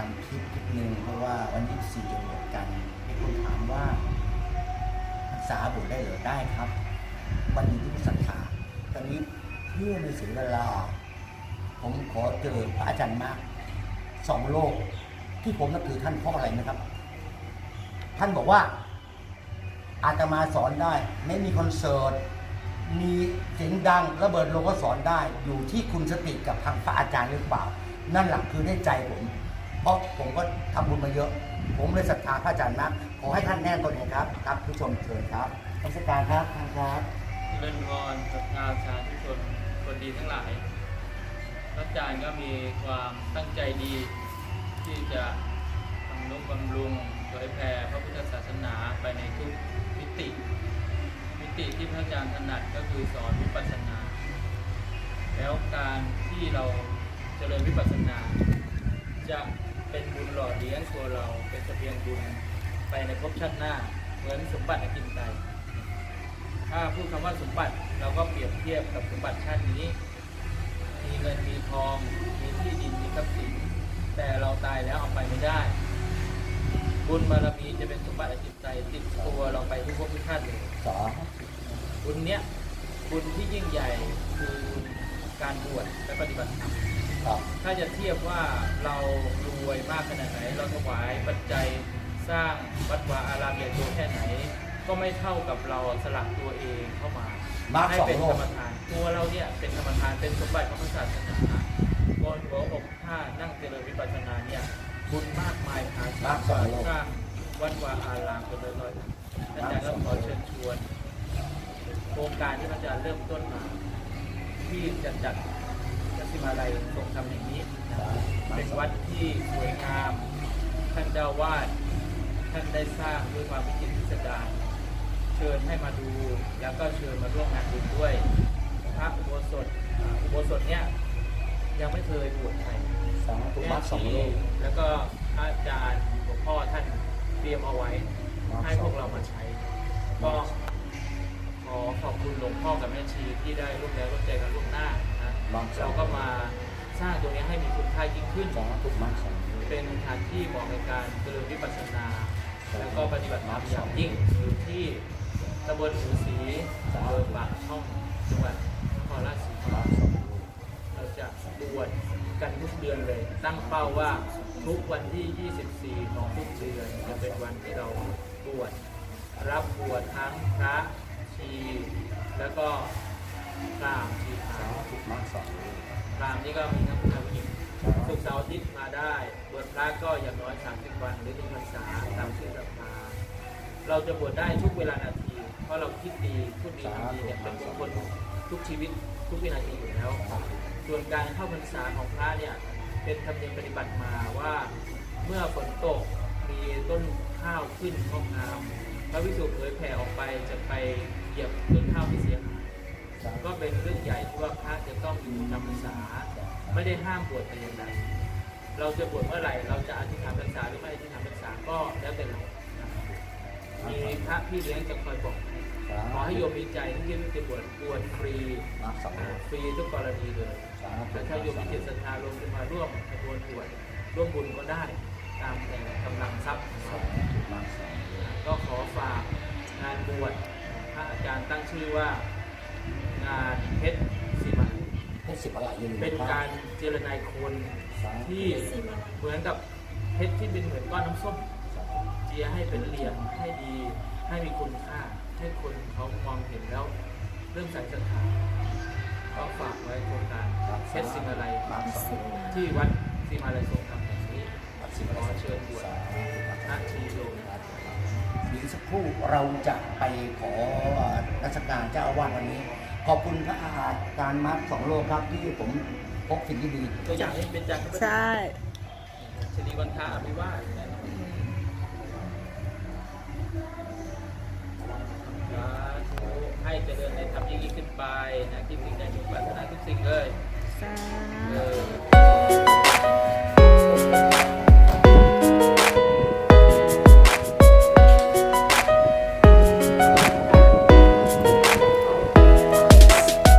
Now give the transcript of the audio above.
ทำคลิปคลิปหนึ่งเพราะว่าวันที่สี่จะบวชกันมีคนถามว่ารักษาบวชได้หรือได้ครับวันนี้ที่ศรัทธาตอนนี้เพื่อในเสียเวลา ผมขอเจอพระอาจารย์มากสองโลก ที่ผมนับถือท่านเพราะอะไรนะครับ ท่านบอกว่าอาตมาสอนได้ ไม่มีคอนเสิร์ตมีเสียงดังระเบิดลงก็สอนได้ อยู่ที่คุณสติกับทางพระอาจารย์หรือเปล่า นั่นหละคือได้ใจผม เพราะผมก็ทำบุญมาเยอะ ผมเลยศรัทธาพระอาจารย์มากขอให้ท่านแน่นตัวเองครับครับผู้ชมเชิญครับนักการครับท่านครับเล่นวอนศรัทธาสาธุชนคนดีทั้งหลาย พระอาจารย์ก็มีความตั้งใจดี ที่จะทำนุบำรุงเผยแผ่พระพุทธศาสนาไปในทุกมิติ มิติที่พระอาจารย์ถนัดก็คือสอนวิปัสสนา แล้วการที่เราเจริญวิปัสสนาจะ เป็นบุญหล่อเลี้ยงตัวเราเป็นเสบียงบุญไปในภพชาติหน้า เหมือนสมบัติอกินไตถ้าพูดคำว่าสมบัติเราก็เปรียบเทียบกับสมบัติชาตินี้ มีเงินมีทอง มีที่ดินมีทรัพย์สิน แต่เราตายแล้วเอาไปไม่ได้ บุญบารมีจะเป็นสมบัติอจิตใจติดตัวเราไปทุกภพทุกชาติเลยสอบุญเนี้ยบุญที่ยิ่งใหญ่คือการบวชและปฏิบัติธรรม ครับ ถ้าจะเทียบว่าเรารวยมากขนาดไหน เราถวายปัจจัยสร้างวัดวาอารามใหญ่โตแค่ไหน ก็ไม่เท่ากับเราสลักตัวเองเข้ามามาร์คให้สองเป็นโลธกรรมทานตัวเราเนี่ยเป็นธรรมทานเป็นสมบัติของพระศาสนาบนหัวอกถ้านั่งเจริญวิปัสสนาเนี่ยบุญมากมายมหาศาลสร้างวัดวาอารามเป็นร้อยๆท่านอาจารย์ก็ขอเชิญชวน โครงการที่พระอาจารย์เริ่มต้นมา ที่จะจัดจั สิมาลัยทรงธรรมแห่งนี้นะเป็นวัดที่สวยงาม ท่านเจ้าวาดท่านได้สร้างด้วยความวิจิตรพิสดารเชิญให้มาดูแล้วก็เชิญมาร่วมงานบุญด้วยพระอุโบสถอ่าอุโบสถเนี้ยยังไม่เคยบวชใครสาธุมาร์คสองโลกแล้วก็อาจารย์หลวงพ่อท่านเตรียมเอาไว้ให้พวกเรามาใช้ ก็ขอขอบคุณหลวงพ่อกับแม่ชีที่ได้ร่วมแรงร่วมใจกันล่วงหน้านะมาร์คสอ เรางก็มาสร้างตรงนี้ให้มีคุณค่ายิ่งขึ้นสาธุมาร์คสองโลกเป็นสถานที่เหมาะในการเจริญวิปัสสนา แล้วก็ปฏิบัติธรรมอย่างยิ่งอยู่ที่ตำบลหูศรีอำเภอปากช่องจังหวัดนครราชสีมามาร์คสองโลกเราจะบวชกันทุกเดือนเลย ตั้งเป้าว่าทุกวันที่ 24 ของทุกเดือนจะเป็นวันที่เราบวชรับบวชทั้งพระชีแล้วก็ พรามชีพราสามธุมาร์คสองพรามนี่ก็มีทั้งผู้ชายผู้หญิงสุกร์เสาร์อาทิตย์มาได้บวชพระก็อย่างน้อย30วันหรือหนึ่งพรรษาตามชื่อศรัทธาเราจะบวชได้ทุกเวลานาที เพราะเราคิดดีพูดดีทำดีเนี่ยเป็นมงคลทุกชีวิตทุกวินาทีอยู่แล้ว ส่วนการเข้าพรรษาของพระเนี่ยเป็นธรรมเนียมปฏิบัติมาว่าเมื่อฝนตกมีต้นข้าวขึ้นงอกงามพระวิสุทธิ์เผยแผ่ออกไปจะไปเหยียบต้นข้าวที่เสียหาย ก็เป็นเรื่องใหญ่ที่ว่าพระจะต้องอยู่จำพรรษาไม่ได้ห้ามบวชแต่อย่างใดเราจะบวชเมื่อไหร่เราจะอธิษฐานพรรษาหรือไม่อธิษฐานพรรษาก็แล้วแต่เรานะครับมีพระพี่เลี้ยงจะคอยบอกให้ขอให้โยมมีใจที่จะบวชบวชฟรีมาร์คสองโลอ่ากฟรีทุกกรณีเลยสาธุแต่ถ้าโยมมีจิตศรัทธาลงมาร่วมขบวนบวชร่วมบุญก็ได้ตามแต่กำลังทรัพย์ของสาเราธุมาร์คสองโลกก็ขอฝากงานบวชพระอาจารย์ตั้งชื่อว่างานเพชรสีมันให้สิบอะไรยืนเป็นการเจรนายคนสาธุที่เหมือนกับเพชรที่เป็นเหมือนก้อนน้ำส้มเจียให้เป็นเหลี่ยมให้ดีให้มีคุณค่าให้คนเขามองเห็นแล้ว เริ่มใส่ศรัทธาก็ฝากไว้โครงการเพชรสิมาลัยมาร์คสองโลกที่วัดสิมาลัยทรงธรรมแห่งนี้มาร์คสิบขอเชิญบวชสาธุมาร์คนาทีโยมเดี๋ยวสักครู่เราจะไปขอราชการเจ้าอาวาสวันนี้ ขอบคุณพระอาจารย์มาร์คสองโลกครับที่ผมพบสิ่งที่ดีตัวอย่างนี้เป็นจากพระใช่สิริวันทาอภิวาสสาธุให้เจริญในธรรมยิ่งยิ่งขึ้นไปนะคิดสิ่งใดจงปรารถนาทุกสิ่งเลยสา